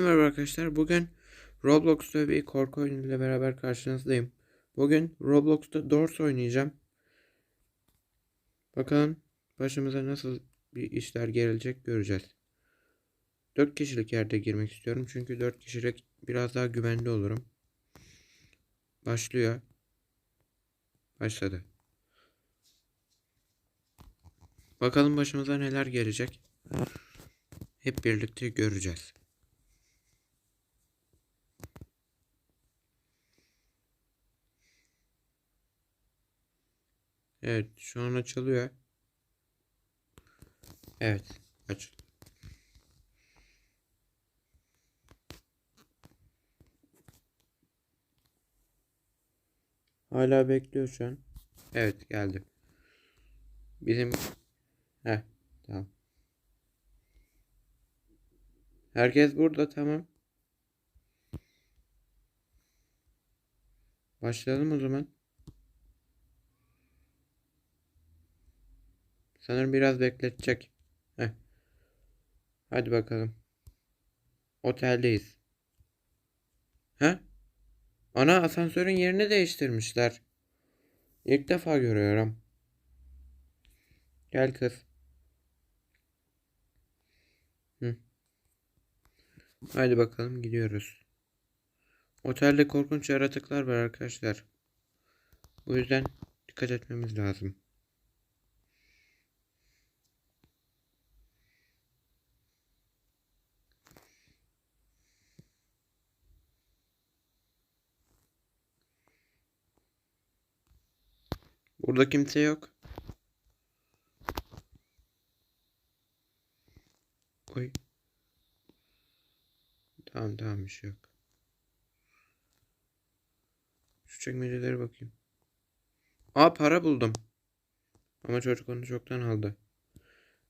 Merhaba arkadaşlar. Bugün Roblox'ta bir korku oyunu ile beraber karşınızdayım. Bugün Roblox'ta Doors oynayacağım. Bakalım başımıza nasıl bir işler gelecek göreceğiz. 4 kişilik yerde girmek istiyorum. Çünkü 4 kişilik biraz daha güvenli olurum. Başlıyor. Başladı. Bakalım başımıza neler gelecek. Hep birlikte göreceğiz. Evet, şu an açılıyor. Evet, aç. Hala bekliyor şu an. Evet, geldi. Bizim Heh, tamam. Herkes burada, tamam. Başlayalım o zaman. Sanırım biraz bekletecek. Heh. Hadi bakalım. Oteldeyiz. Ha? Ana asansörün yerini değiştirmişler. İlk defa görüyorum. Gel kız. Hı. Hadi bakalım gidiyoruz. Otelde korkunç yaratıklar var arkadaşlar. Bu yüzden dikkat etmemiz lazım. Burada kimse yok. Oy. Tamam tamam bir şey yok. Şu çekmecelere bakayım. Aa para buldum. Ama çocuk onu çoktan aldı.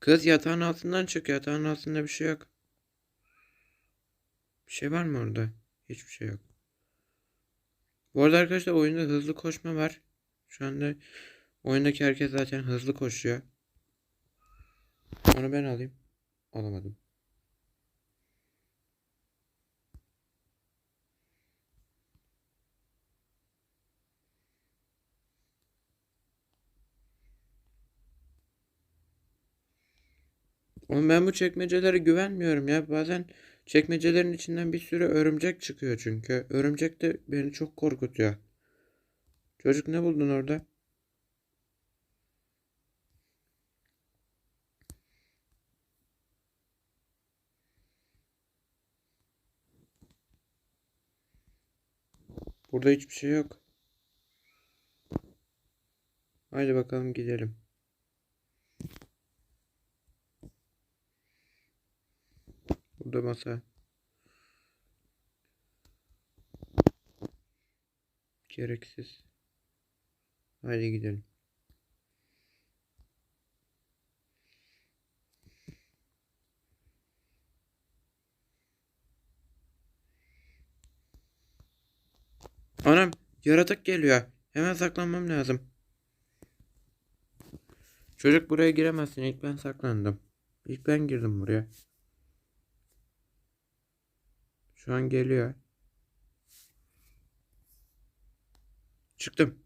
Kız yatağın altından çık. Yatağın altında bir şey yok. Bir şey var mı orada? Hiçbir şey yok. Bu arada arkadaşlar oyunda hızlı koşma var. Şu anda oyundaki herkes zaten hızlı koşuyor. Onu ben alayım. Alamadım. Oğlum ben bu çekmecelere güvenmiyorum ya. Bazen çekmecelerin içinden bir sürü örümcek çıkıyor çünkü. Örümcek de beni çok korkutuyor. Çocuk ne buldun orada? Burada hiçbir şey yok. Haydi bakalım gidelim. Burada masa. Gereksiz. Haydi gidelim. Anam yaratık geliyor. Hemen saklanmam lazım. Çocuk buraya giremezsin. İlk ben saklandım. İlk ben girdim buraya. Şu an geliyor. Çıktım.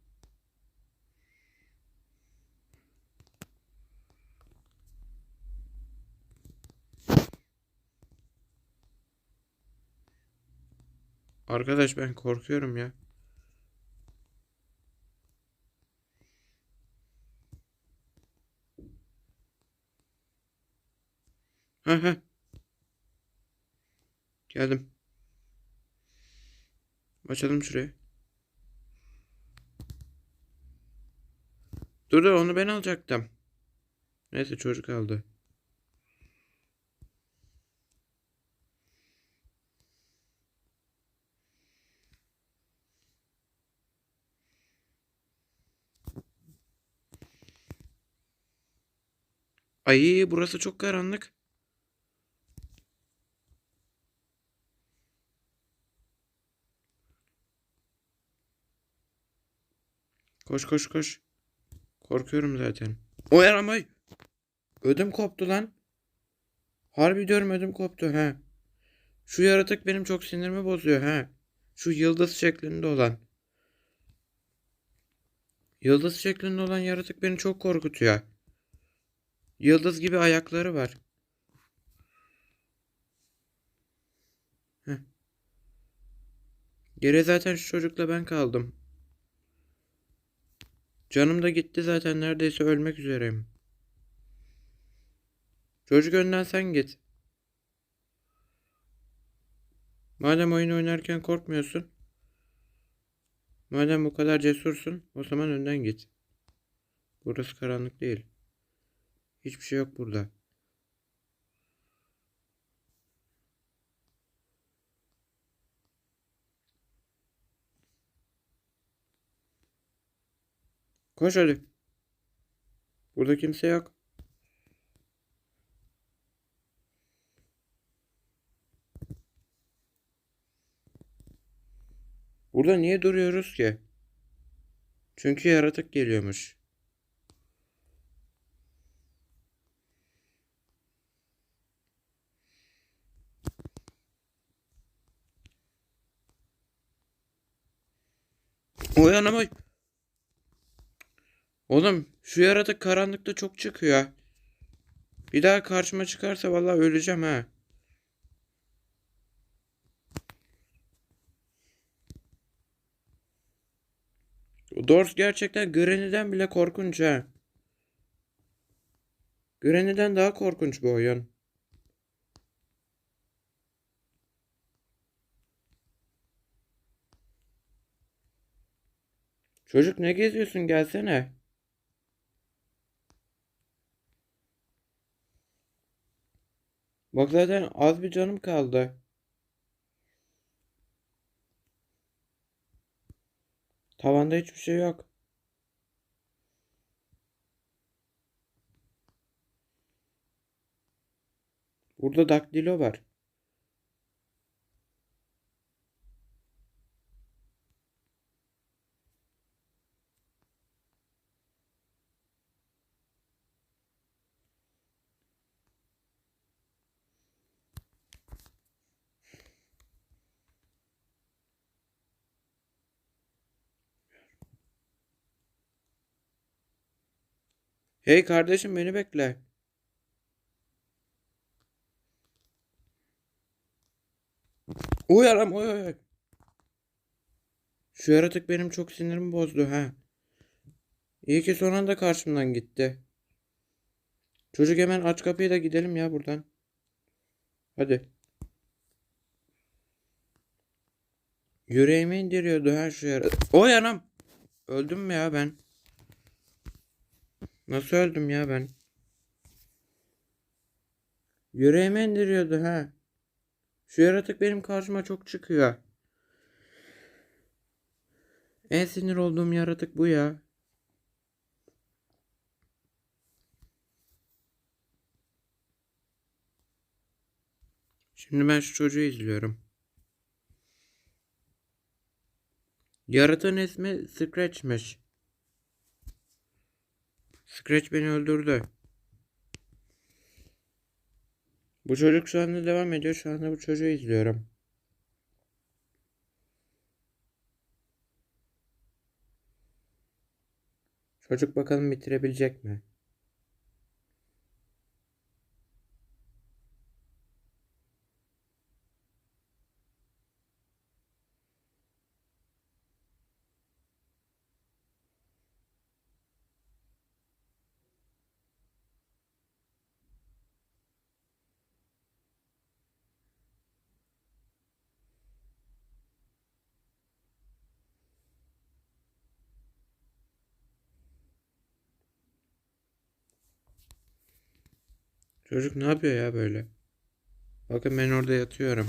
Arkadaş ben korkuyorum ya. Hı hı. Geldim. Açalım şurayı. Dur dur onu ben alacaktım. Neyse çocuk aldı. Ay burası çok karanlık. Koş koş koş. Korkuyorum zaten. O ama ödüm koptu lan. Harbi diyorum ödüm koptu ha. Şu yaratık benim çok sinirimi bozuyor ha. Şu yıldız şeklinde olan. Yıldız şeklinde olan yaratık beni çok korkutuyor. Yıldız gibi ayakları var. Heh. Geriye zaten şu çocukla ben kaldım. Canım da gitti zaten neredeyse ölmek üzereyim. Çocuk önden sen git. Madem oyun oynarken korkmuyorsun. Madem bu kadar cesursun, o zaman önden git. Burası karanlık değil. Hiçbir şey yok burada. Koş hadi. Burada kimse yok. Burada niye duruyoruz ki? Çünkü yaratık geliyormuş. Uyanamay. Oğlum şu yaratık karanlıkta çok çıkıyor. Bir daha karşıma çıkarsa vallahi öleceğim ha. Dors gerçekten Granny'den bile korkunç ha. Granny'den daha korkunç bu oyun. Çocuk ne geziyorsun gelsene. Bak zaten az bir canım kaldı. Tavanda hiçbir şey yok. Burada daktilo var. Hey kardeşim beni bekle. Uy aram uy uy. Şu yaratık benim çok sinirimi bozdu ha. İyi ki son anda karşımdan gitti. Çocuk hemen aç kapıyı da gidelim ya buradan. Hadi. Yüreğimi indiriyordu ha şu yaratık. Oy anam. Öldüm mü ya ben? Nasıl öldüm ya ben? Yüreğime indiriyordu ha. Şu yaratık benim karşıma çok çıkıyor. En sinir olduğum yaratık bu ya. Şimdi ben şu çocuğu izliyorum. Yaratığın ismi Scratch'miş. Scratch beni öldürdü. Bu çocuk şu anda devam ediyor. Şu anda bu çocuğu izliyorum. Çocuk bakalım bitirebilecek mi? Çocuk ne yapıyor ya böyle? Bakın ben orada yatıyorum.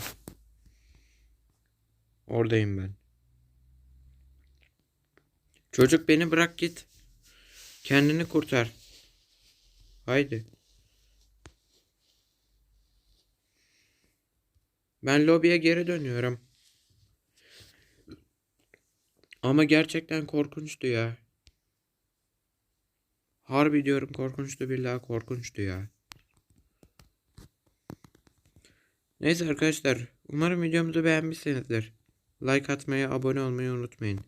Oradayım ben. Çocuk beni bırak git. Kendini kurtar. Haydi. Ben lobiye geri dönüyorum. Ama gerçekten korkunçtu ya. Harbi diyorum korkunçtu billahi korkunçtu ya. Neyse arkadaşlar Umarım videomuzu beğenmişsinizdir. Like atmayı, abone olmayı unutmayın.